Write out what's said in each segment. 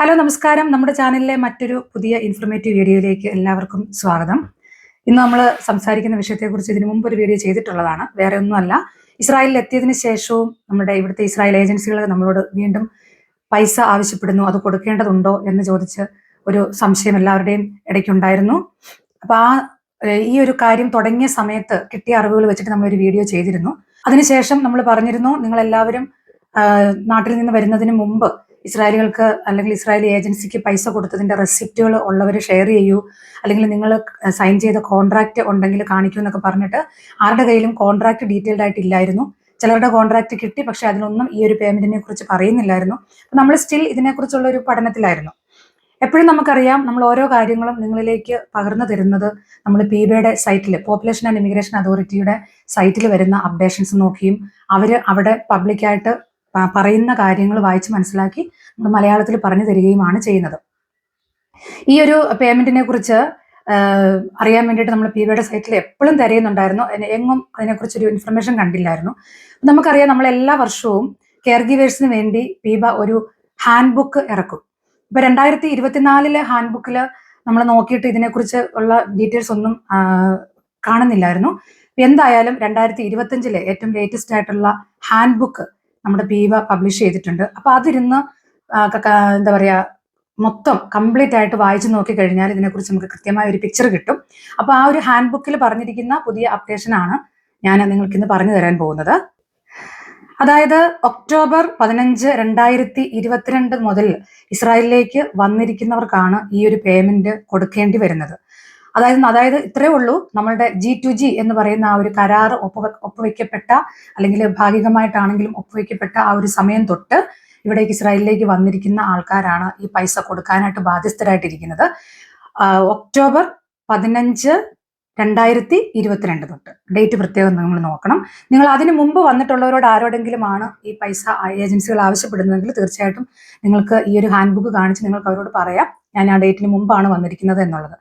Hello നമസ്കാരം. നമ്മുടെ ചാനലിലെ മറ്റൊരു പുതിയ ഇൻഫർമേറ്റീവ് വീഡിയോയിലേക്ക് എല്ലാവർക്കും സ്വാഗതം. ഇന്ന് നമ്മൾ സംസാരിക്കുന്ന വിഷയത്തെക്കുറിച്ച് ഇതിനു മുമ്പ് ഒരു വീഡിയോ ചെയ്തിട്ടുള്ളതാണ്. വേറെ ഒന്നുമല്ല. ഇസ്രായേലിൽ എത്തിയതിനു ശേഷവും നമ്മുടെ ഇവിടുത്തെ ഇസ്രായേൽ ഏജൻസികൾ നമ്മളോട് വീണ്ടും പൈസ ആവശ്യപ്പെടുന്നു അത് കൊടുക്കേണ്ടതുണ്ടോ എന്ന് ചോദിച്ച് ഒരു സംശയം എല്ലാവരുടെയും ഇടയ്ക്കുണ്ടായിരുന്നു. അപ്പൊ ആ ഈ ഒരു കാര്യം തുടങ്ങിയ സമയത്ത് കിട്ടിയ അറിവുകൾ വെച്ചിട്ട് നമ്മൾ ഒരു വീഡിയോ ചെയ്തിരുന്നു. അതിനുശേഷം നമ്മൾ പറഞ്ഞിരുന്നു നിങ്ങൾ എല്ലാവരും നാട്ടിൽ നിന്ന് വരുന്നതിന് മുമ്പ് ഇസ്രായേലികൾക്ക് അല്ലെങ്കിൽ ഇസ്രായേലി ഏജൻസിക്ക് പൈസ കൊടുത്തതിന്റെ റെസിപ്റ്റുകൾ ഉള്ളവർ ഷെയർ ചെയ്യൂ. അല്ലെങ്കിൽ നിങ്ങൾ സൈൻ ചെയ്ത കോൺട്രാക്ട് ഉണ്ടെങ്കിൽ കാണിക്കൂ എന്നൊക്കെ പറഞ്ഞിട്ട് ആരുടെ കയ്യിലും കോൺട്രാക്ട് ഡീറ്റെയിൽഡ് ആയിട്ട് ഇല്ലായിരുന്നു. ചിലരുടെ കോൺട്രാക്ട് കിട്ടി പക്ഷെ അതിനൊന്നും ഈ ഒരു പേയ്മെന്റിനെ കുറിച്ച് പറയുന്നില്ലായിരുന്നു. നമ്മൾ സ്റ്റിൽ ഇതിനെക്കുറിച്ചുള്ള ഒരു പഠനത്തിലായിരുന്നു. എപ്പോഴും നമുക്കറിയാം നമ്മൾ ഓരോ കാര്യങ്ങളും നിങ്ങളിലേക്ക് പകർന്നു തരുന്നത് നമ്മൾ പി ബിയുടെ സൈറ്റിൽ പോപ്പുലേഷൻ ആൻഡ് ഇമിഗ്രേഷൻ അതോറിറ്റിയുടെ സൈറ്റിൽ വരുന്ന അപ്ഡേഷൻസ് നോക്കിയും അവർ അവിടെ പബ്ലിക്കായിട്ട് പറയുന്ന കാര്യങ്ങൾ വായിച്ച് മനസ്സിലാക്കി നമ്മൾ മലയാളത്തിൽ പറഞ്ഞു തരികയുമാണ് ചെയ്യുന്നത്. ഈ ഒരു പേയ്മെന്റിനെ കുറിച്ച് അറിയാൻ വേണ്ടിയിട്ട് നമ്മൾ പി ബിയുടെ സൈറ്റിൽ എപ്പോഴും തിരയുന്നുണ്ടായിരുന്നു. എങ്ങും അതിനെക്കുറിച്ച് ഒരു ഇൻഫർമേഷൻ കണ്ടില്ലായിരുന്നു. നമുക്കറിയാം നമ്മൾ എല്ലാ വർഷവും കെയർ ഗീവേഴ്സിന് വേണ്ടി പീബ ഒരു ഹാൻഡ് ബുക്ക് ഇറക്കും. ഇപ്പൊ രണ്ടായിരത്തി ഇരുപത്തിനാലിലെ ഹാൻഡ് ബുക്കിൽ നമ്മൾ നോക്കിയിട്ട് ഇതിനെക്കുറിച്ച് ഉള്ള ഡീറ്റെയിൽസ് ഒന്നും കാണുന്നില്ലായിരുന്നു. എന്തായാലും രണ്ടായിരത്തി ഇരുപത്തിയഞ്ചിലെ ഏറ്റവും ലേറ്റസ്റ്റ് ആയിട്ടുള്ള ഹാൻഡ് ബുക്ക് നമ്മുടെ പീവ പബ്ലിഷ് ചെയ്തിട്ടുണ്ട്. അപ്പൊ അതിരുന്ന് എന്താ പറയാ മൊത്തം കംപ്ലീറ്റ് ആയിട്ട് വായിച്ചു നോക്കി കഴിഞ്ഞാൽ ഇതിനെക്കുറിച്ച് നമുക്ക് കൃത്യമായ ഒരു പിക്ചർ കിട്ടും. അപ്പൊ ആ ഒരു ഹാൻഡ് ബുക്കിൽ പറഞ്ഞിരിക്കുന്ന പുതിയ അപ്ഡേഷൻ ആണ് ഞാൻ നിങ്ങൾക്ക് ഇന്ന് പറഞ്ഞു തരാൻ പോകുന്നത്. അതായത് ഒക്ടോബർ പതിനഞ്ച് രണ്ടായിരത്തി ഇരുപത്തിരണ്ട് മുതൽ ഇസ്രായേലിലേക്ക് വന്നിരിക്കുന്നവർക്കാണ് ഈ ഒരു പേയ്മെന്റ് കൊടുക്കേണ്ടി വരുന്നത്. അതായത് അതായത് ഇത്രയേ ഉള്ളൂ നമ്മളുടെ ജി ടു ജി എന്ന് പറയുന്ന ആ ഒരു കരാർ ഒപ്പ ഒപ്പുവെക്കപ്പെട്ട അല്ലെങ്കിൽ ഭാഗികമായിട്ടാണെങ്കിലും ഒപ്പുവെക്കപ്പെട്ട ആ ഒരു സമയം തൊട്ട് ഇവിടേക്ക് ഇസ്രായേലിലേക്ക് വന്നിരിക്കുന്ന ആൾക്കാരാണ് ഈ പൈസ കൊടുക്കാനായിട്ട് ബാധ്യസ്ഥരായിട്ടിരിക്കുന്നത്. ഒക്ടോബർ പതിനഞ്ച് രണ്ടായിരത്തി ഇരുപത്തിരണ്ട് തൊട്ട്. ഡേറ്റ് പ്രത്യേകം നിങ്ങൾ നോക്കണം. നിങ്ങൾ അതിനു മുമ്പ് വന്നിട്ടുള്ളവരോട് ആരോടെങ്കിലുമാണ് ഈ പൈസ ഏജൻസികൾ ആവശ്യപ്പെടുന്നതെങ്കിൽ തീർച്ചയായിട്ടും നിങ്ങൾക്ക് ഈ ഒരു ഹാൻഡ് ബുക്ക് കാണിച്ച് നിങ്ങൾക്ക് അവരോട് പറയാം. ഞാൻ ആ ഡേറ്റിന് മുമ്പാണ് വന്നിരിക്കുന്നത് എന്നുള്ളത്.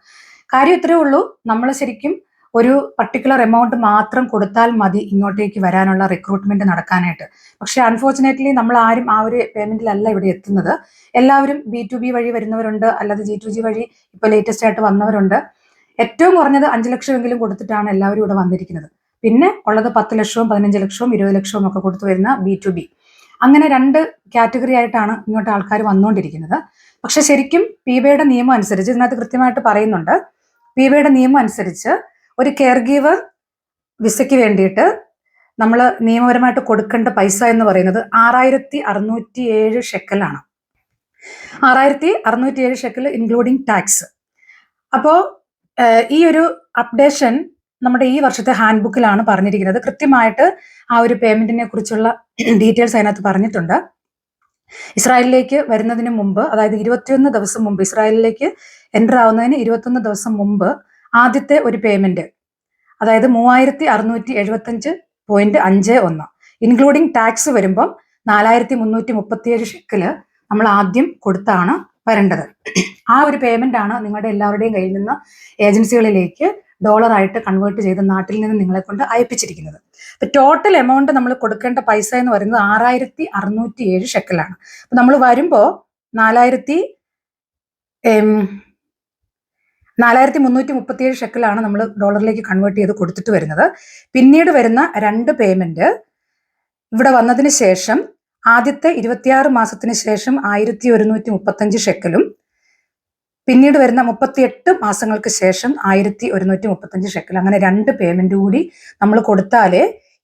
കാര്യം ഇത്രയേ ഉള്ളൂ. നമ്മൾ ശരിക്കും ഒരു പർട്ടിക്കുലർ എമൗണ്ട് മാത്രം കൊടുത്താൽ മതി ഇങ്ങോട്ടേക്ക് വരാനുള്ള റിക്രൂട്ട്മെന്റ് നടക്കാനായിട്ട്. പക്ഷെ അൺഫോർച്ചുനേറ്റ്ലി നമ്മൾ ആരും ആ ഒരു പേയ്മെന്റിലല്ല ഇവിടെ എത്തുന്നത്. എല്ലാവരും ബി ടു ബി വഴി വരുന്നവരുണ്ട് അല്ലാതെ ജി ടു ജി വഴി ഇപ്പൊ ലേറ്റസ്റ്റ് ആയിട്ട് വന്നവരുണ്ട്. ഏറ്റവും കുറഞ്ഞത് അഞ്ച് ലക്ഷമെങ്കിലും കൊടുത്തിട്ടാണ് എല്ലാവരും ഇവിടെ വന്നിരിക്കുന്നത്. പിന്നെ ഉള്ളത് പത്ത് ലക്ഷവും പതിനഞ്ച് ലക്ഷവും ഇരുപത് ലക്ഷവും ഒക്കെ കൊടുത്തു വരുന്ന ബി ടു ബി അങ്ങനെ രണ്ട് കാറ്റഗറി ആയിട്ടാണ് ഇങ്ങോട്ട് ആൾക്കാർ വന്നുകൊണ്ടിരിക്കുന്നത് പക്ഷെ ശരിക്കും പി ബിയുടെ നിയമം അനുസരിച്ച് ഇതിനകത്ത് കൃത്യമായിട്ട് പറയുന്നുണ്ട്. പീബയുടെ നിയമം അനുസരിച്ച് ഒരു കെയർ ഗീവർ വിസയ്ക്ക് വേണ്ടിയിട്ട് നമ്മൾ നിയമപരമായിട്ട് കൊടുക്കേണ്ട പൈസ എന്ന് പറയുന്നത് ആറായിരത്തി അറുന്നൂറ്റി ഏഴ് ഷെക്കലാണ് ആറായിരത്തി അറുന്നൂറ്റി ഏഴ് ഷെക്കൽ ഇൻക്ലൂഡിങ് ടാക്സ് അപ്പോൾ ഈ ഒരു അപ്ഡേഷൻ നമ്മുടെ ഈ വർഷത്തെ ഹാൻഡ് ബുക്കിലാണ് പറഞ്ഞിരിക്കുന്നത്. കൃത്യമായിട്ട് ആ ഒരു പേയ്മെന്റിനെ കുറിച്ചുള്ള ഡീറ്റെയിൽസ് അതിനകത്ത് പറഞ്ഞിട്ടുണ്ട്. ഇസ്രായേലിലേക്ക് വരുന്നതിന് മുമ്പ് അതായത് ഇരുപത്തിയൊന്ന് ദിവസം മുമ്പ് ഇസ്രായേലിലേക്ക് എന്റർ ആവുന്നതിന് ഇരുപത്തൊന്ന് ദിവസം മുമ്പ് ആദ്യത്തെ ഒരു പേയ്മെന്റ് അതായത് മൂവായിരത്തി അറുന്നൂറ്റി എഴുപത്തഞ്ച് പോയിന്റ് അഞ്ച് ഒന്ന്. ഇൻക്ലൂഡിങ് ടാക്സ് വരുമ്പം നാലായിരത്തി മുന്നൂറ്റി മുപ്പത്തിയേഴ് ഷെക്കിൽ നമ്മൾ ആദ്യം കൊടുത്താണ് വരേണ്ടത്. ആ ഒരു പേയ്മെന്റ് ആണ് നിങ്ങളുടെ എല്ലാവരുടെയും കയ്യിൽ നിന്ന് ഏജൻസികളിലേക്ക് ഡോളറായിട്ട് കൺവേർട്ട് ചെയ്ത് നാട്ടിൽ നിന്ന് നിങ്ങളെ കൊണ്ട് അയപ്പിച്ചിരിക്കുന്നത്. ടോട്ടൽ എമൗണ്ട് നമ്മൾ കൊടുക്കേണ്ട പൈസ എന്ന് പറയുന്നത് ആറായിരത്തി അറുന്നൂറ്റി ഏഴ് ഷെക്കലാണ് അപ്പൊ നമ്മൾ വരുമ്പോ നാലായിരത്തി നാലായിരത്തി മുന്നൂറ്റി മുപ്പത്തിയേഴ് ഷെക്കലാണ് നമ്മൾ ഡോളറിലേക്ക് കൺവേർട്ട് ചെയ്ത് കൊടുത്തിട്ട് വരുന്നത്. പിന്നീട് വരുന്ന രണ്ട് പേയ്മെന്റ് ഇവിടെ വന്നതിന് ശേഷം ആദ്യത്തെ ഇരുപത്തിയാറ് മാസത്തിന് ശേഷം ആയിരത്തി ഒരുന്നൂറ്റി മുപ്പത്തഞ്ച് ഷെക്കലും പിന്നീട് വരുന്ന മുപ്പത്തിയെട്ട് മാസങ്ങൾക്ക് ശേഷം ആയിരത്തി ഒരുന്നൂറ്റി മുപ്പത്തഞ്ച് ഷെക്കൽ അങ്ങനെ രണ്ട് പേയ്മെന്റ് കൂടി നമ്മൾ കൊടുത്താലേ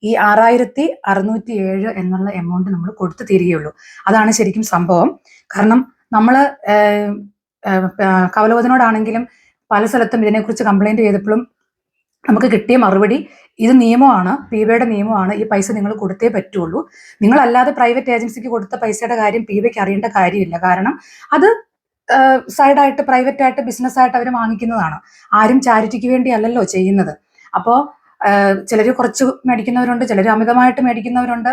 ഈ ആറായിരത്തി അറുന്നൂറ്റി ഏഴ് എന്നുള്ള എമൗണ്ട് നമ്മൾ കൊടുത്തു തീരുകയുള്ളൂ. അതാണ് ശരിക്കും സംഭവം. കാരണം നമ്മൾ കവലവതിനോടാണെങ്കിലും പല സ്ഥലത്തും ഇതിനെക്കുറിച്ച് കംപ്ലൈന്റ് ചെയ്തപ്പോഴും നമുക്ക് കിട്ടിയ മറുപടി ഇത് നിയമമാണ് പി ബിയുടെ നിയമമാണ് ഈ പൈസ നിങ്ങൾ കൊടുത്തേ പറ്റുള്ളൂ. നിങ്ങളല്ലാതെ പ്രൈവറ്റ് ഏജൻസിക്ക് കൊടുത്ത പൈസയുടെ കാര്യം പി ബിക്ക് അറിയേണ്ട കാര്യമില്ല. കാരണം അത് സൈഡായിട്ട് പ്രൈവറ്റ് ആയിട്ട് ബിസിനസ് ആയിട്ട് അവർ വാങ്ങിക്കുന്നതാണ്. ആരും ചാരിറ്റിക്ക് വേണ്ടി അല്ലല്ലോ ചെയ്യുന്നത്. അപ്പോൾ ചിലർ കുറച്ച് മേടിക്കുന്നവരുണ്ട് ചിലർ അമിതമായിട്ട് മേടിക്കുന്നവരുണ്ട്.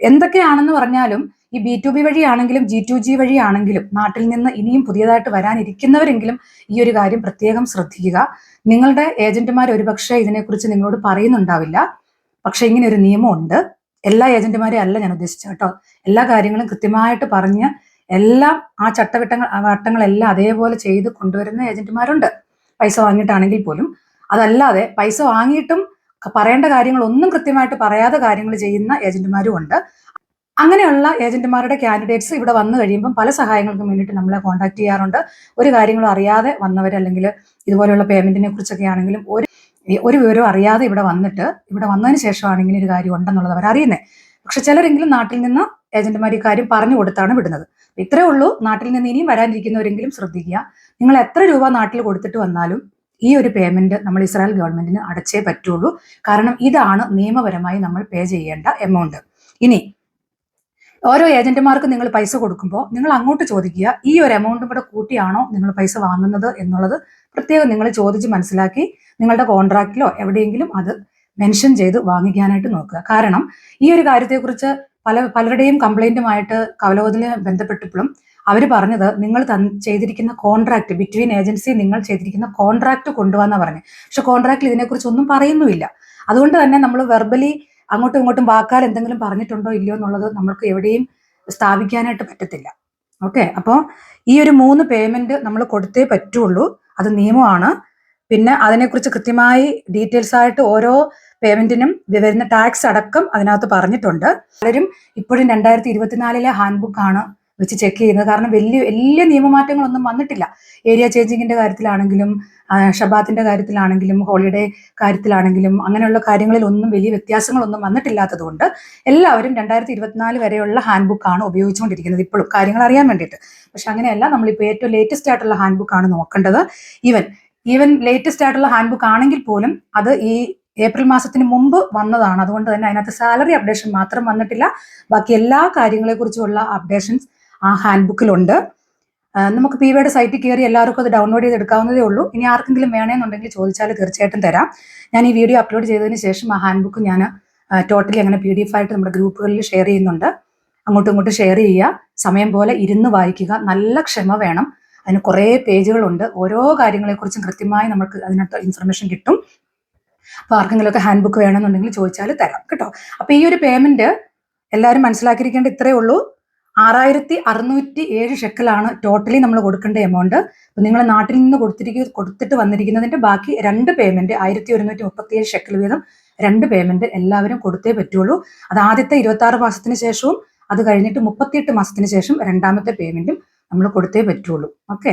എന്തൊക്കെയാണെന്ന് പറഞ്ഞാലും ഈ ബി ടു ബി വഴിയാണെങ്കിലും ജി ടു ജി വഴിയാണെങ്കിലും നാട്ടിൽ നിന്ന് ഇനിയും പുതിയതായിട്ട് വരാനിരിക്കുന്നവരെങ്കിലും ഈ ഒരു കാര്യം പ്രത്യേകം ശ്രദ്ധിക്കുക. നിങ്ങളുടെ ഏജന്റുമാർ ഒരുപക്ഷെ ഇതിനെക്കുറിച്ച് നിങ്ങളോട് പറയുന്നുണ്ടാവില്ല. പക്ഷെ ഇങ്ങനെ ഒരു നിയമമുണ്ട്. എല്ലാ ഏജന്റുമാരെയും അല്ല ഞാൻ ഉദ്ദേശിച്ചത് കേട്ടോ. എല്ലാ കാര്യങ്ങളും കൃത്യമായിട്ട് പറഞ്ഞ് എല്ലാം ആ ചട്ടവട്ടങ്ങൾ വട്ടങ്ങളെല്ലാം അതേപോലെ ചെയ്ത് കൊണ്ടുവരുന്ന ഏജന്റുമാരുണ്ട്. പൈസ വാങ്ങിയിട്ടാണെങ്കിൽ പോലും. അതല്ലാതെ പൈസ വാങ്ങിയിട്ടും ക- കാര്യങ്ങൾ ഒന്നും കൃത്യമായിട്ട് പറയാതെ കാര്യങ്ങൾ ചെയ്യുന്ന ഏജന്റുമാരും ഉണ്ട്. അങ്ങനെയുള്ള ഏജന്റുമാരുടെ കാൻഡിഡേറ്റ്സ് ഇവിടെ വന്നു കഴിയുമ്പം പല സഹായങ്ങൾക്കും വേണ്ടിയിട്ട് നമ്മളെ കോൺടാക്ട് ചെയ്യാറുണ്ട്. ഒരു കാര്യങ്ങളും അറിയാതെ വന്നവർ അല്ലെങ്കിൽ ഇതുപോലെയുള്ള പേയ്മെന്റിനെ കുറിച്ചൊക്കെ ആണെങ്കിലും ഒരു ഒരു വിവരവും അറിയാതെ ഇവിടെ വന്നിട്ട് ഇവിടെ വന്നതിന് ശേഷമാണെങ്കിലും ഒരു കാര്യം ഉണ്ടെന്നുള്ളത് അവർ അറിയുന്നത് പക്ഷെ ചിലരെങ്കിലും നാട്ടിൽ നിന്ന് ഏജന്റുമാർ ഈ കാര്യം പറഞ്ഞു കൊടുത്താണ് വിടുന്നത്. ഇത്രയേ ഇത്രേ ഉള്ളൂ. നാട്ടിൽ നിന്ന് ഇനിയും വരാനിരിക്കുന്നവരെങ്കിലും ശ്രദ്ധിക്കുക. നിങ്ങൾ എത്ര രൂപ നാട്ടിൽ കൊടുത്തിട്ട് വന്നാലും ഈ ഒരു പേയ്മെന്റ് നമ്മൾ ഇസ്രായേൽ ഗവൺമെന്റിന് അടച്ചേ പറ്റുള്ളൂ. കാരണം ഇതാണ് നിയമപരമായി നമ്മൾ പേ ചെയ്യേണ്ട എമൗണ്ട് ഇനി ഓരോ ഏജന്റുമാർക്ക് നിങ്ങൾ പൈസ കൊടുക്കുമ്പോൾ നിങ്ങൾ അങ്ങോട്ട് ചോദിക്കുക ഈ ഒരു എമൗണ്ടും കൂടെ കൂട്ടിയാണോ നിങ്ങൾ പൈസ വാങ്ങുന്നത് എന്നുള്ളത് പ്രത്യേകം നിങ്ങൾ ചോദിച്ച് മനസ്സിലാക്കി നിങ്ങളുടെ കോൺട്രാക്റ്റിലോ എവിടെയെങ്കിലും അത് മെൻഷൻ ചെയ്ത് വാങ്ങിക്കാനായിട്ട് നോക്കുക. കാരണം ഈ ഒരു കാര്യത്തെക്കുറിച്ച് പല പലരുടെയും കംപ്ലൈന്റുമായിട്ട് കവലോദിനെ ബന്ധപ്പെട്ടപ്പോഴും അവർ പറഞ്ഞത് നിങ്ങൾ ചെയ്തിരിക്കുന്ന കോൺട്രാക്ട് ബിറ്റ്വീൻ ഏജൻസി നിങ്ങൾ ചെയ്തിരിക്കുന്ന കോൺട്രാക്ട് കൊണ്ടുവന്ന പറഞ്ഞു. പക്ഷെ കോൺട്രാക്റ്റിൽ ഇതിനെക്കുറിച്ച് ഒന്നും പറയുന്നുമില്ല. അതുകൊണ്ട് തന്നെ നമ്മൾ വെർബലി അങ്ങോട്ടും ഇങ്ങോട്ടും വാക്കാൽ എന്തെങ്കിലും പറഞ്ഞിട്ടുണ്ടോ ഇല്ലയോ എന്നുള്ളത് നമ്മൾക്ക് എവിടെയും സ്ഥാപിക്കാനായിട്ട് പറ്റത്തില്ല. ഓക്കെ? അപ്പോൾ ഈ ഒരു മൂന്ന് പേയ്മെന്റ് നമ്മൾ കൊടുത്തേ പറ്റുള്ളൂ. അത് നിയമമാണ്. പിന്നെ അതിനെക്കുറിച്ച് കൃത്യമായി ഡീറ്റെയിൽസ് ആയിട്ട് ഓരോ പേയ്മെന്റിനും വരുന്ന ടാക്സ് അടക്കം അതിനകത്ത് പറഞ്ഞിട്ടുണ്ട്. പലരും ഇപ്പോഴും രണ്ടായിരത്തി ഇരുപത്തിനാലിലെ ഹാൻഡ് ബുക്ക് ആണ് വെച്ച് ചെക്ക് ചെയ്യുന്നത്. കാരണം വലിയ വലിയ നിയമമാറ്റങ്ങളൊന്നും വന്നിട്ടില്ല. ഏരിയ ചേഞ്ചിങ്ങിന്റെ കാര്യത്തിലാണെങ്കിലും ഷബാത്തിന്റെ കാര്യത്തിലാണെങ്കിലും ഹോളിഡേ കാര്യത്തിലാണെങ്കിലും അങ്ങനെയുള്ള കാര്യങ്ങളിലൊന്നും വലിയ വ്യത്യാസങ്ങളൊന്നും വന്നിട്ടില്ലാത്തതുകൊണ്ട് എല്ലാവരും രണ്ടായിരത്തി ഇരുപത്തിനാല് വരെയുള്ള ഹാൻഡ് ബുക്ക് ആണ് ഉപയോഗിച്ചുകൊണ്ടിരിക്കുന്നത് ഇപ്പോഴും. കാര്യങ്ങൾ അറിയാൻ വേണ്ടിയിട്ട്. പക്ഷെ അങ്ങനെയല്ല നമ്മളിപ്പോൾ ഏറ്റവും ലേറ്റസ്റ്റ് ആയിട്ടുള്ള ഹാൻഡ് ബുക്ക് ആണ് നോക്കേണ്ടത്. ഈവൻ ഈവൻ ലേറ്റസ്റ്റ് ആയിട്ടുള്ള ഹാൻഡ് ബുക്ക് ആണെങ്കിൽ പോലും അത് ഈ ഏപ്രിൽ മാസത്തിന് മുമ്പ് വന്നതാണ്. അതുകൊണ്ട് തന്നെ അതിനകത്ത് സാലറി അപ്ഡേഷൻ മാത്രം വന്നിട്ടില്ല. ബാക്കി എല്ലാ കാര്യങ്ങളെക്കുറിച്ചുള്ള അപ്ഡേഷൻസ് ആ ഹാൻഡ് ബുക്കിലുണ്ട് നമുക്ക് പി വിയുടെ സൈറ്റിൽ കയറി എല്ലാവർക്കും അത് ഡൗൺലോഡ് ചെയ്ത് എടുക്കാവുന്നതേ ഉള്ളൂ. ഇനി ആർക്കെങ്കിലും വേണമെന്നുണ്ടെങ്കിൽ ചോദിച്ചാൽ തീർച്ചയായിട്ടും തരാം. ഞാൻ ഈ വീഡിയോ അപ്ലോഡ് ചെയ്തതിന് ശേഷം ആ ഹാൻഡ് ബുക്ക് ഞാൻ ടോട്ടലി അങ്ങനെ പി ഡി എഫ് ആയിട്ട് നമ്മുടെ ഗ്രൂപ്പുകളിൽ ഷെയർ ചെയ്യുന്നുണ്ട്. അങ്ങോട്ടും ഇങ്ങോട്ടും ഷെയർ ചെയ്യുക. സമയം പോലെ ഇരുന്ന് വായിക്കുക. നല്ല ക്ഷമ വേണം. അതിന് കുറേ പേജുകളുണ്ട്. ഓരോ കാര്യങ്ങളെക്കുറിച്ചും കൃത്യമായി നമുക്ക് അതിനകത്ത് ഇൻഫർമേഷൻ കിട്ടും. അപ്പോൾ ആർക്കെങ്കിലുമൊക്കെ ഹാൻഡ് ബുക്ക് വേണമെന്നുണ്ടെങ്കിൽ ചോദിച്ചാൽ തരാം. കേട്ടോ? അപ്പോൾ ഈ ഒരു പേയ്മെന്റ് എല്ലാവരും മനസ്സിലാക്കിയിരിക്കേണ്ട ഇത്രയേ ഉള്ളൂ. ആറായിരത്തി അറുന്നൂറ്റി ഏഴ് ഷെക്കലാണ് ടോട്ടലി നമ്മൾ കൊടുക്കേണ്ട എമൗണ്ട് നിങ്ങൾ നാട്ടിൽ നിന്ന് കൊടുത്തിരിക്കുക കൊടുത്തിട്ട് വന്നിരിക്കുന്നതിന്റെ ബാക്കി രണ്ട് പേയ്മെന്റ് ആയിരത്തി ഒരുന്നൂറ്റി മുപ്പത്തിയേഴ് ഷെക്കൽ വീതം രണ്ട് പേയ്മെന്റ് എല്ലാവരും കൊടുത്തേ പറ്റുള്ളൂ. അത് ആദ്യത്തെ ഇരുപത്തി ആറ് മാസത്തിന് ശേഷവും അത് കഴിഞ്ഞിട്ട് മുപ്പത്തിയെട്ട് മാസത്തിന് ശേഷം രണ്ടാമത്തെ പേയ്മെന്റും നമ്മൾ കൊടുത്തേ പറ്റുള്ളൂ. ഓക്കെ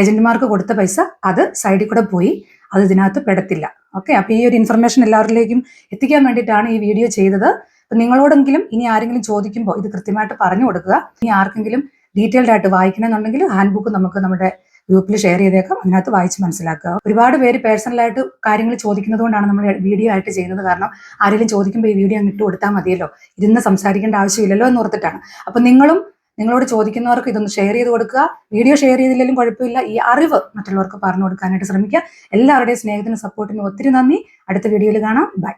ഏജന്റുമാർക്ക് കൊടുത്ത പൈസ അത് സൈഡിൽ കൂടെ പോയി. അത് ഇതിനകത്ത് പെടത്തില്ല. ഓക്കെ അപ്പൊ ഈ ഒരു ഇൻഫർമേഷൻ എല്ലാവരിലേക്കും എത്തിക്കാൻ വേണ്ടിയിട്ടാണ് ഈ വീഡിയോ ചെയ്തത്. അപ്പൊ നിങ്ങളോടെങ്കിലും ഇനി ആരെങ്കിലും ചോദിക്കുമ്പോൾ ഇത് കൃത്യമായിട്ട് പറഞ്ഞു കൊടുക്കുക. ഇനി ആർക്കെങ്കിലും ഡീറ്റെയിൽഡ് ആയിട്ട് വായിക്കണമെന്നുണ്ടെങ്കിൽ ഹാൻഡ് ബുക്ക് നമുക്ക് നമ്മുടെ ഗ്രൂപ്പിൽ ഷെയർ ചെയ്തേക്കാം. അതിനകത്ത് വായിച്ച് മനസ്സിലാക്കുക. ഒരുപാട് പേര് പേഴ്സണലായിട്ട് കാര്യങ്ങൾ ചോദിക്കുന്നത് കൊണ്ടാണ് നമ്മൾ വീഡിയോ ആയിട്ട് ചെയ്യുന്നത്. കാരണം ആരെങ്കിലും ചോദിക്കുമ്പോൾ ഈ വീഡിയോ അങ്ങ് ഇട്ട് കൊടുത്താൽ മതിയല്ലോ. ഇരുന്ന് സംസാരിക്കേണ്ട ആവശ്യമില്ലല്ലോ എന്ന് ഓർത്തിട്ടാണ്. അപ്പൊ നിങ്ങളും നിങ്ങളോട് ചോദിക്കുന്നവർക്ക് ഇതൊന്ന് ഷെയർ ചെയ്ത് കൊടുക്കുക. വീഡിയോ ഷെയർ ചെയ്തില്ലെങ്കിലും കുഴപ്പമില്ല. ഈ അറിവ് മറ്റുള്ളവർക്ക് പറഞ്ഞു കൊടുക്കാനായിട്ട് ശ്രമിക്കുക. എല്ലാവരുടെയും സ്നേഹത്തിനും സപ്പോർട്ടിനും ഒത്തിരി നന്ദി. അടുത്ത വീഡിയോയിൽ കാണാം. ബൈ